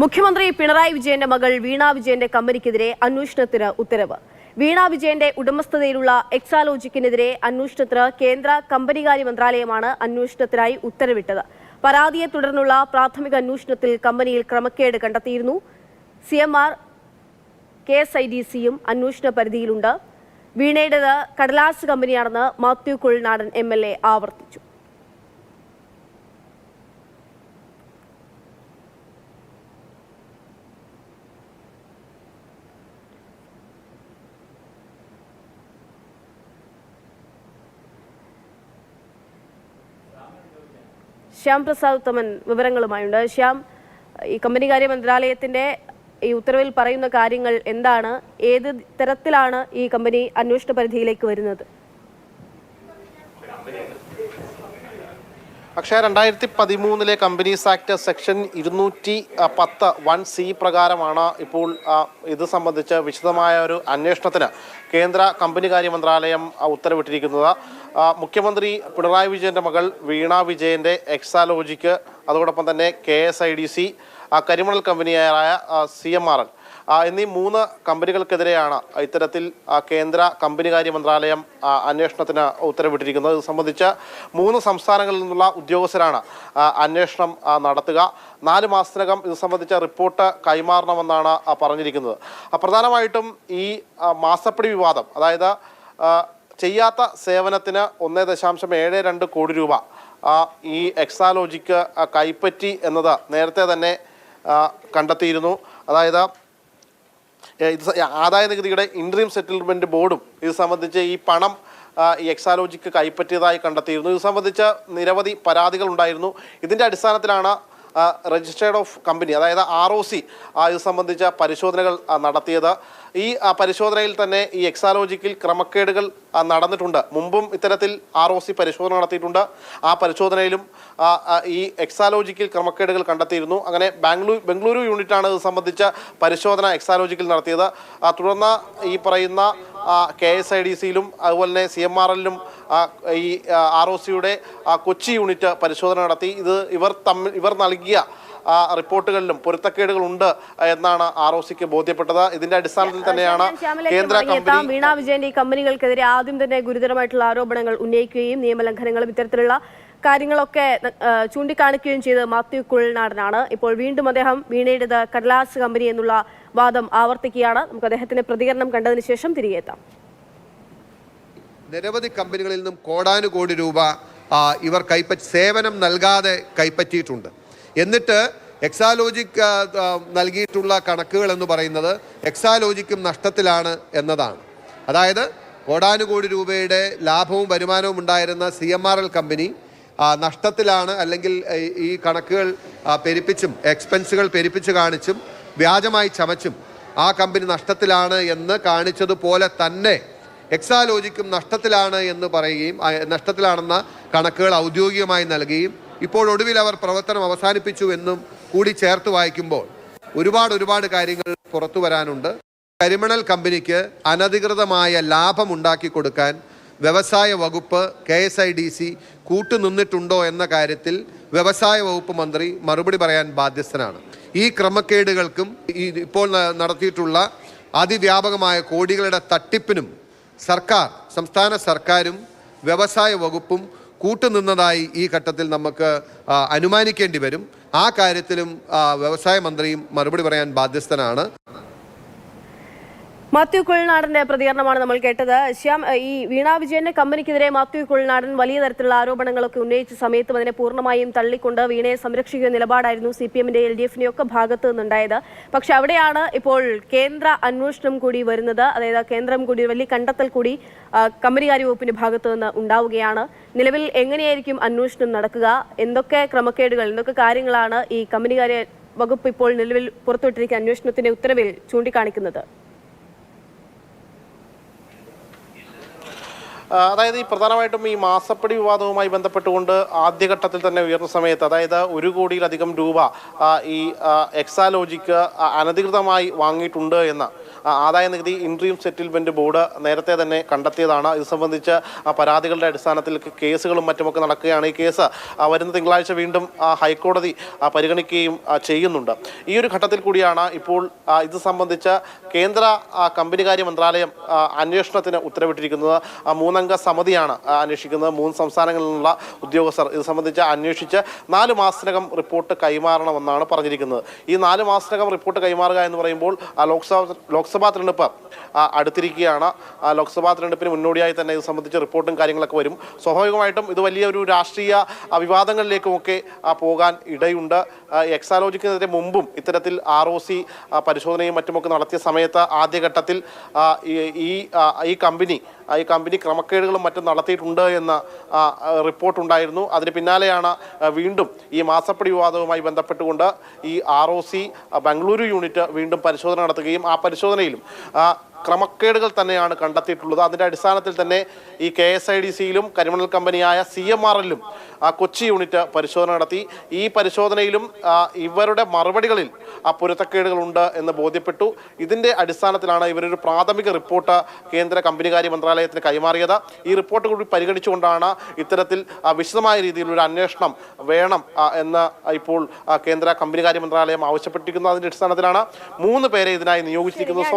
മുഖ്യമന്ത്രി പിണറായി വിജയന്റെ മകൾ വീണ വിജയന്റെ കമ്പനിക്കെതിരെ അന്വേഷണത്തിന് ഉത്തരവ്. വീണ വിജയന്റെ ഉടമസ്ഥതയിലുള്ള എക്സാലോജിക്കിനെതിരെ അന്വേഷണത്തിന് കേന്ദ്ര കമ്പനികാര്യ മന്ത്രാലയമാണ് അന്വേഷണത്തിനായി ഉത്തരവിട്ടത്. പരാതിയെ തുടർന്നുള്ള പ്രാഥമിക അന്വേഷണത്തിൽ കമ്പനിയിൽ ക്രമക്കേട് കണ്ടെത്തിയിരുന്നു. C M R K S I D സിയും അന്വേഷണ പരിധിയിലുണ്ട്. വീണയുടേത് കടലാസ് കമ്പനിയാണെന്ന് Mathew Kuzhalnadan M L A ആവർത്തിച്ചു. ശ്യാം പ്രസാദ് ഉത്തമൻ വിവരങ്ങളുമായുണ്ട്. ശ്യാം ഈ കമ്പനികാര്യ മന്ത്രാലയത്തിന്റെ ഈ ഉത്തരവിൽ പറയുന്ന കാര്യങ്ങൾ എന്താണ്? ഏത് തരത്തിലാണ് ഈ കമ്പനി അന്വേഷണ പരിധിയിലേക്ക് വരുന്നത്? പക്ഷേ രണ്ടായിരത്തി പതിമൂന്നിലെ കമ്പനീസ് ആക്ട് സെക്ഷൻ ഇരുന്നൂറ്റി പത്ത് വൺ സി പ്രകാരമാണ് ഇപ്പോൾ ഇത് സംബന്ധിച്ച് വിശദമായ ഒരു അന്വേഷണത്തിന് കേന്ദ്ര കമ്പനികാര്യ മന്ത്രാലയം ഉത്തരവിട്ടിരിക്കുന്നത്. മുഖ്യമന്ത്രി പിണറായി വിജയന്റെ മകൾ വീണ വിജയന്റെ എക്സാലോജിക്ക് അതോടൊപ്പം തന്നെ K S I D C കരിമണൽ കമ്പനിയായ സി എം ആർ എൽ എന്നീ മൂന്ന് കമ്പനികൾക്കെതിരെയാണ് ഇത്തരത്തിൽ കേന്ദ്ര കമ്പനികാര്യ മന്ത്രാലയം അന്വേഷണത്തിന് ഉത്തരവിട്ടിരിക്കുന്നത്. ഇത് സംബന്ധിച്ച് മൂന്ന് സംസ്ഥാനങ്ങളിൽ നിന്നുള്ള ഉദ്യോഗസ്ഥരാണ് അന്വേഷണം നടത്തുക. നാല് മാസത്തിനകം ഇത് സംബന്ധിച്ച റിപ്പോർട്ട് കൈമാറണമെന്നാണ് പറഞ്ഞിരിക്കുന്നത്. പ്രധാനമായിട്ടും ഈ മാസപ്പടി വിവാദം അതായത് ചെയ്യാത്ത സേവനത്തിന് ഒന്നേ ദശാംശം ഏഴ് രണ്ട് കോടി രൂപ ഈ എക്സാലോജിക്ക് കൈപ്പറ്റി എന്നത് നേരത്തെ തന്നെ കണ്ടെത്തിയിരുന്നു. അതായത് ഇത് ആദായ നികുതിയുടെ ഇൻട്രീം സെറ്റിൽമെന്റ് ബോർഡും ഇത് സംബന്ധിച്ച് ഈ പണം ഈ എക്സാലോജിക്ക് കൈപ്പറ്റിയതായി കണ്ടെത്തിയിരുന്നു. ഇത് സംബന്ധിച്ച് നിരവധി പരാതികൾ ഉണ്ടായിരുന്നു ഇതിന്റെ അടിസ്ഥാനത്തിലാണ് രജിസ്റ്റേർഡ് ഓഫ് കമ്പനി അതായത് ആർ ഒ സി ഇത് സംബന്ധിച്ച പരിശോധനകൾ നടത്തിയത്. ഈ പരിശോധനയിൽ തന്നെ ഈ എക്സാലോജിക്കിൽ ക്രമക്കേടുകൾ നടന്നിട്ടുണ്ട്. മുമ്പും ഇത്തരത്തിൽ ആർ ഒ സി പരിശോധന നടത്തിയിട്ടുണ്ട്. ആ പരിശോധനയിലും ഈ എക്സാലോജിക്കിൽ ക്രമക്കേടുകൾ കണ്ടെത്തിയിരുന്നു. അങ്ങനെ ബാംഗ്ലൂർ ബംഗളൂരു യൂണിറ്റാണ് ഇത് സംബന്ധിച്ച പരിശോധന എക്സാലോജിക്കിൽ നടത്തിയത്. തുടർന്ന് ഈ പറയുന്ന കെ എസ് ഐ ഡി സിയിലും അതുപോലെ തന്നെ സി എം ആർ എല്ലിലും ഈ ആർ ഒ സിയുടെ കൊച്ചി യൂണിറ്റ് പരിശോധന നടത്തി. ഇത് ഇവർ തമ്മിൽ ഇവർ നൽകിയ റിപ്പോർട്ടുകളിലും റിപ്പോർട്ടുകളിലും പൊരുത്തക്കേടുകളുണ്ട് എന്നാണ് ആർ ഒ സിക്ക് ബോധ്യപ്പെട്ടത്. ഇതിന്റെ അടിസ്ഥാനത്തിൽ തന്നെയാണ് കേന്ദ്ര വീണ വിജയന്റെ ഈ കമ്പനികൾക്കെതിരെ ആദ്യം തന്നെ ഗുരുതരമായിട്ടുള്ള ആരോപണങ്ങൾ ഉന്നയിക്കുകയും നിയമലംഘനങ്ങളും ഇത്തരത്തിലുള്ള കാര്യങ്ങളൊക്കെ ചൂണ്ടിക്കാണിക്കുകയും ചെയ്ത് മാത്യു കുഴൽനാടനാണ്. ഇപ്പോൾ വീണ്ടും അദ്ദേഹം വീണയുടേത് കടലാസ് കമ്പനി എന്നുള്ള വാദം ആവർത്തിക്കുകയാണ്. നമുക്ക് അദ്ദേഹത്തിന്റെ പ്രതികരണം കണ്ടതിന് ശേഷം തിരികെ എത്താം. നിരവധി കമ്പനികളിൽ നിന്നും കോടാനുകോടി രൂപ ഇവർ കൈപ്പറ്റി സേവനം നൽകാതെ കൈപ്പറ്റിയിട്ടുണ്ട്. എന്നിട്ട് എക്സാലോജിക് നൽകിയിട്ടുള്ള കണക്കുകൾ എന്ന് പറയുന്നത് എക്സാലോജിക്കും നഷ്ടത്തിലാണ് എന്നതാണ്. അതായത് കോടാനുകോടി രൂപയുടെ ലാഭവും വരുമാനവും ഉണ്ടായിരുന്ന സി കമ്പനി നഷ്ടത്തിലാണ് അല്ലെങ്കിൽ ഈ- കണക്കുകൾ പെരുപ്പിച്ചും എക്സ്പെൻസുകൾ പെരുപ്പിച്ച് കാണിച്ചും വ്യാജമായി ചമച്ചും ആ കമ്പനി നഷ്ടത്തിലാണ് എന്ന് കാണിച്ചതുപോലെ തന്നെ എക്സാലോജിക്കും നഷ്ടത്തിലാണ് എന്ന് പറയുകയും നഷ്ടത്തിലാണെന്ന കണക്കുകൾ ഔദ്യോഗികമായി നൽകുകയും ഇപ്പോൾ ഒടുവിൽ അവർ പ്രവർത്തനം അവസാനിപ്പിച്ചു എന്നും കൂടി ചേർത്ത് വായിക്കുമ്പോൾ ഒരുപാട് ഒരുപാട് കാര്യങ്ങൾ പുറത്തു വരാനുണ്ട്. കരിമണൽ കമ്പനിക്ക് അനധികൃതമായ ലാഭം ഉണ്ടാക്കി കൊടുക്കാൻ വ്യവസായ വകുപ്പ് K S I D C കൂട്ടുനിന്നിട്ടുണ്ടോ എന്ന കാര്യത്തിൽ വ്യവസായ വകുപ്പ് മന്ത്രി മറുപടി പറയാൻ ബാധ്യസ്ഥനാണ്. ഈ ക്രമക്കേടുകൾക്കും ഇപ്പോൾ നടത്തിയിട്ടുള്ള അതിവ്യാപകമായ കോടികളുടെ തട്ടിപ്പിനും സർക്കാർ സംസ്ഥാന സർക്കാരും വ്യവസായ വകുപ്പും കൂട്ടുനിന്നതായി ഈ ഘട്ടത്തിൽ നമുക്ക് അനുമാനിക്കേണ്ടി വരും. ആ കാര്യത്തിലും വ്യവസായ മന്ത്രിയും മറുപടി പറയാൻ ബാധ്യസ്ഥനാണ്. മാത്യു കുഴൽനാടന്റെ പ്രതികരണമാണ് നമ്മൾ കേട്ടത്. ശ്യാം ഈ വീണ വിജയന്റെ കമ്പനിക്കെതിരെ മാത്യു കുഴൽനാടൻ വലിയ തരത്തിലുള്ള ആരോപണങ്ങളൊക്കെ ഉന്നയിച്ച സമയത്തും അതിനെ പൂർണമായും തള്ളിക്കൊണ്ട് വീണയെ സംരക്ഷിക്കുന്ന നിലപാടായിരുന്നു സി പി എമ്മിന്റെ എൽ ഡി എഫിന്റെ ഒക്കെ ഭാഗത്ത് നിന്നുണ്ടായത്. പക്ഷെ അവിടെയാണ് ഇപ്പോൾ കേന്ദ്ര അന്വേഷണം കൂടി വരുന്നത്. അതായത് കേന്ദ്രം കൂടി വലിയ കണ്ടെത്തൽ കൂടി കമ്പനികാര്യ വകുപ്പിന്റെ ഭാഗത്ത് നിന്ന് ഉണ്ടാവുകയാണ്. നിലവിൽ എങ്ങനെയായിരിക്കും അന്വേഷണം നടക്കുക? എന്തൊക്കെ ക്രമക്കേടുകൾ എന്തൊക്കെ കാര്യങ്ങളാണ് ഈ കമ്പനികാര്യ വകുപ്പ് ഇപ്പോൾ നിലവിൽ പുറത്തുവിട്ടിരിക്കുന്ന അന്വേഷണത്തിന്റെ ഉത്തരവിൽ ചൂണ്ടിക്കാണിക്കുന്നത്? അതായത് ഈ പ്രധാനമായിട്ടും ഈ മാസപ്പടി വിവാദവുമായി ബന്ധപ്പെട്ടുകൊണ്ട് ആദ്യഘട്ടത്തിൽ തന്നെ ഉയർന്ന സമയത്ത് അതായത് ഒരു കോടിയിലധികം രൂപ ഈ എക്സാലോജിക്ക് അനധികൃതമായി വാങ്ങിയിട്ടുണ്ട് എന്ന് ആദായ നികുതി ഇൻട്രീം സെറ്റിൽമെന്റ് ബോർഡ് നേരത്തെ തന്നെ കണ്ടെത്തിയതാണ്. ഇത് സംബന്ധിച്ച് പരാതികളുടെ അടിസ്ഥാനത്തിൽ കേസുകളും മറ്റുമൊക്കെ നടക്കുകയാണ്. ഈ കേസ് വരുന്ന തിങ്കളാഴ്ച വീണ്ടും ഹൈക്കോടതി പരിഗണിക്കുകയും ചെയ്യുന്നുണ്ട്. ഈ ഒരു ഘട്ടത്തിൽ കൂടിയാണ് ഇപ്പോൾ ഇത് സംബന്ധിച്ച് കേന്ദ്ര കമ്പനികാര്യ മന്ത്രാലയം അന്വേഷണത്തിന് ഉത്തരവിട്ടിരിക്കുന്നത്. മൂന്നംഗ സമിതിയാണ് അന്വേഷിക്കുന്നത്. മൂന്ന് സംസ്ഥാനങ്ങളിൽ നിന്നുള്ള ഉദ്യോഗസ്ഥർ ഇത് സംബന്ധിച്ച് അന്വേഷിച്ച് നാല് മാസത്തിനകം റിപ്പോർട്ട് കൈമാറണമെന്നാണ് പറഞ്ഞിരിക്കുന്നത്. ഈ നാല് മാസത്തിനകം റിപ്പോർട്ട് കൈമാറുക എന്ന് പറയുമ്പോൾ ലോക്സഭ ലോക്സഭ ലോക്സഭാ തിരഞ്ഞെടുപ്പ് അടുത്തിരിക്കുകയാണ്. ലോക്സഭാ തിരഞ്ഞെടുപ്പിന് മുന്നോടിയായി തന്നെ ഇത് സംബന്ധിച്ച് റിപ്പോർട്ടും കാര്യങ്ങളൊക്കെ വരും. സ്വാഭാവികമായിട്ടും ഇത് വലിയൊരു രാഷ്ട്രീയ വിവാദങ്ങളിലേക്കുമൊക്കെ പോകാൻ ഇടയുണ്ട്. എക്സാലോജിക്കുന്നതിന് മുമ്പും ഇത്തരത്തിൽ ആർ ഒ സി പരിശോധനയും മറ്റുമൊക്കെ നടത്തിയ സമയത്ത് ആദ്യഘട്ടത്തിൽ ഈ- ഈ കമ്പനി ഈ കമ്പനി ക്രമക്കേടുകളും മറ്റും നടത്തിയിട്ടുണ്ട് എന്ന റിപ്പോർട്ടുണ്ടായിരുന്നു. അതിന് പിന്നാലെയാണ് വീണ്ടും ഈ മാസപ്പടി വിവാദവുമായി ബന്ധപ്പെട്ടുകൊണ്ട് ഈ R O C Bengaluru unit വീണ്ടും പരിശോധന നടത്തുകയും ആ പരിശോധനയിലും ആ, ക്രമക്കേടുകൾ തന്നെയാണ് കണ്ടെത്തിയിട്ടുള്ളത്. അതിന്റെ അടിസ്ഥാനത്തിൽ തന്നെ ഈ കെ എസ് ഐ ഡി സിയിലും കരിമണൽ കമ്പനിയായ സി എം ആർ എല്ലും കൊച്ചി യൂണിറ്റ് പരിശോധന നടത്തി. ഈ പരിശോധനയിലും ഇവരുടെ മറുപടികളിൽ ആ പൊരുത്തക്കേടുകളുണ്ട് എന്ന് ബോധ്യപ്പെട്ടു. ഇതിന്റെ അടിസ്ഥാനത്തിലാണ് ഇവരൊരു പ്രാഥമിക റിപ്പോർട്ട് കേന്ദ്ര കമ്പനികാര്യ മന്ത്രാലയത്തിന് കൈമാറിയത്. ഈ റിപ്പോർട്ട് കൂടി പരിഗണിച്ചുകൊണ്ടാണ് ഇത്തരത്തിൽ വിശദമായ രീതിയിൽ ഒരു അന്വേഷണം വേണം എന്ന് ഇപ്പോൾ കേന്ദ്ര കമ്പനികാര്യ മന്ത്രാലയം ആവശ്യപ്പെട്ടിരിക്കുന്നത് അതിന്റെ അടിസ്ഥാനത്തിലാണ് മൂന്ന് പേരെ ഇതിനായി നിയോഗിച്ചിരിക്കുന്നത്.